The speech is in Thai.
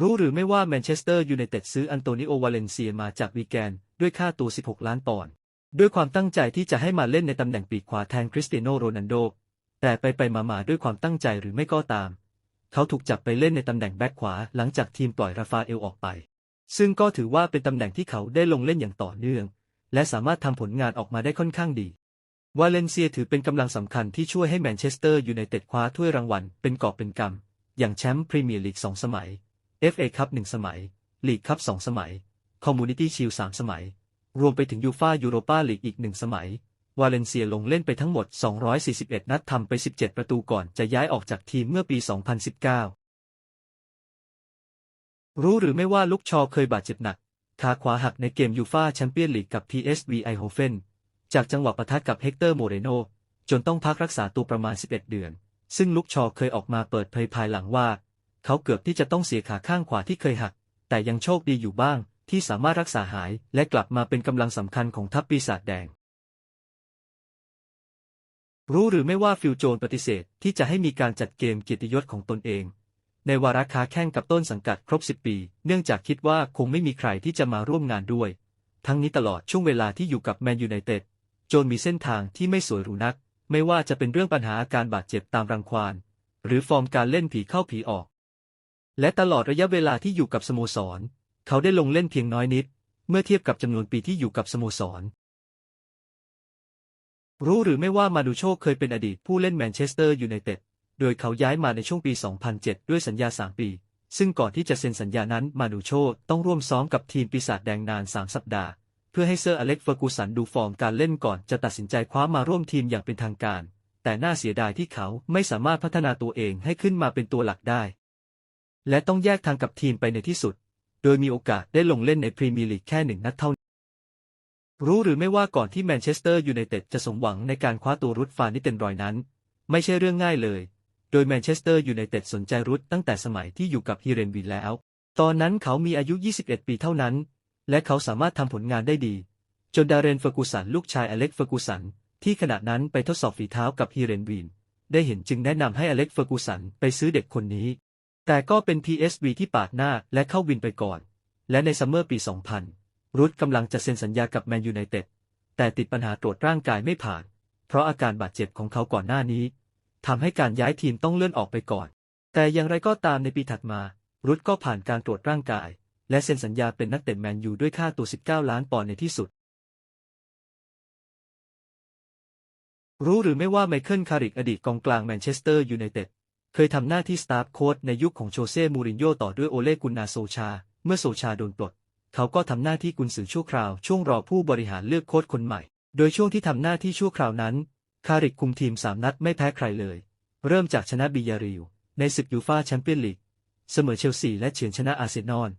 รู้หรือไม่ว่าแมนเชสเตอร์ยูไนเต็ดซื้ออันโตนิโอวาเลนเซียมาจากวีแกน ด้วยค่าตัว 16 ล้านปอนด์ด้วยความตั้งใจที่จะให้มาเล่นในตำแหน่งปีกขวาแทนคริสเตียโนโรนัลโด แต่ไปไปมามาด้วยความตั้งใจหรือไม่ก็ตาม เขาถูกจับไปเล่นในตำแหน่งแบ็คขวาหลังจากทีมปล่อยราฟาเอลออกไป ซึ่งก็ถือว่าเป็นตำแหน่งที่เขาได้ลงเล่นอย่างต่อเนื่อง และสามารถทำผลงานออกมาได้ค่อนข้างดีวาเลนเซียถือเป็นกำลังสำคัญที่ช่วยให้แมนเชสเตอร์ยูไนเต็ดคว้าถ้วยรางวัลเป็นกอบเป็นกำอย่างแชมป์พรีเมียร์ลีกสองสมัย FA คัพหนึ่งสมัย ลีกคัพสองสมัย คอมมูนิตี้ชิลสามสมัย รวมไปถึงยูฟายูโรปาลีกอีกหนึ่งสมัย วาเลนเซียลงเล่นไปทั้งหมด 241 นัดทำไป 17 ประตูก่อนจะย้ายออกจากทีมเมื่อปี 2019 รู้หรือไม่ว่าลุกชอเคยบาดเจ็บหนักขาขวาหักในเกมยูฟาแชมเปี้ยนลีกกับ PSV ไอโฮเฟนจากจังหวะปะทะกับเฮกเตอร์โมเรโนจนต้องพักรักษาตัวประมาณ 11 เดือน ซึ่งลุกชอเคยออกมาเปิดเผยภายหลังว่า เขาเกือบที่จะต้องเสียขาข้างขวาที่เคยหัก แต่ยังโชคดีอยู่บ้าง ที่สามารถรักษาหายและกลับมาเป็นกำลังสำคัญของทัพปีศาจแดง รู้หรือไม่ว่าฟิลโจนปฏิเสธที่จะให้มีการจัดเกมเกียรติยศของตนเอง ในวาระค้าแข่งกับต้นสังกัดครบ 10 ปี เนื่องจากคิดว่าคงไม่มีใครที่จะมาร่วมงานด้วย ทั้งนี้ตลอดช่วงเวลาที่อยู่กับแมนยูไนเต็ดโจนมีเส้นทางที่ไม่สวยหรูนัก ไม่ว่าจะเป็นเรื่องปัญหาอาการบาดเจ็บตามรังควานหรือฟอร์มการเล่นผีเข้าผีออก และตลอดระยะเวลาที่อยู่กับสโมสร เขาได้ลงเล่นเพียงน้อยนิด เมื่อเทียบกับจำนวนปีที่อยู่กับสโมสร รู้หรือไม่ว่ามาดูโชคเคยเป็นอดีตผู้เล่นแมนเชสเตอร์ยูไนเต็ด โดยเขาย้ายมาในช่วงปี 2007 ด้วยสัญญา 3 ปี ซึ่งก่อนที่จะเซ็นสัญญานั้นมาดูโชต้องร่วมซ้อมกับทีมปีศาจแดงนาน 3 สัปดาห์ เพื่อให้เซอร์อเล็กเฟอร์กูสันดูฟอร์มการเล่นก่อนจะตัดสินใจคว้ามาร่วมทีมอย่างเป็นทางการ แต่น่าเสียดายที่เขาไม่สามารถพัฒนาตัวเองให้ขึ้นมาเป็นตัวหลักได้ และต้องแยกทางกับทีมไปในที่สุด โดยมีโอกาสได้ลงเล่นในพรีเมียร์ลีกแค่หนึ่งนัดเท่านั้นรู้หรือไม่ว่าก่อนที่แมนเชสเตอร์ยูไนเต็ดจะสมหวังในการคว้าตัวรุดฟานนิเตนรอยนั้น ไม่ใช่เรื่องง่ายเลย โดยแมนเชสเตอร์ยูไนเต็ดสนใจรุดตั้งแต่สมัยที่อยู่กับฮิเรนวีแล้ว ตอนนั้นเขามีอายุ 21 ปีเท่านั้น และเขาสามารถทำผลงานได้ดี จนดาเรนเฟอร์กูสันลูกชายอเล็กเฟอร์กูสันที่ขณะนั้นไปทดสอบฝีเท้ากับฮิเรนวีนได้เห็นจึงแนะนำให้อเล็กเฟอร์กูสันไปซื้อเด็กคนนี้ แต่ก็เป็น PSV ที่ปาดหน้าและเข้าวินไปก่อน และในซัมเมอร์ปี 2000 รุดกำลังจะเซ็นสัญญากับแมนยูไนเต็ด แต่ติดปัญหาตรวจร่างกายไม่ผ่าน เพราะอาการบาดเจ็บของเขาก่อนหน้านี้ทำให้การย้ายทีมต้องเลื่อนออกไปก่อน แต่อย่างไรก็ตามในปีถัดมา รุดก็ผ่านการตรวจร่างกาย และเซ็นสัญญาเป็นนักเตะแมนยูด้วยค่าตัว 19 ล้านปอนด์ในที่สุด รู้หรือไม่ว่าไมเคิลคาริกอดีตกองกลางแมนเชสเตอร์ยูไนเต็ด เคยทำหน้าที่สตาฟโค้ชในยุคของโชเซ่ มูรินโญ่ต่อด้วยโอเล่กุนนาโซชา เมื่อโซชาโดนปลด เขาก็ทำหน้าที่กุนซือชั่วคราว ช่วงรอผู้บริหารเลือกโค้ชคนใหม่ โดยช่วงที่ทำหน้าที่ชั่วคราวนั้น คาริกคุมทีมสามนัดไม่แพ้ใครเลย เริ่มจากชนะบิยาริว ในศึกยูฟาแชมเปี้ยนลีก เสมอเชลซีและเฉือนชนะอาร์เซนอล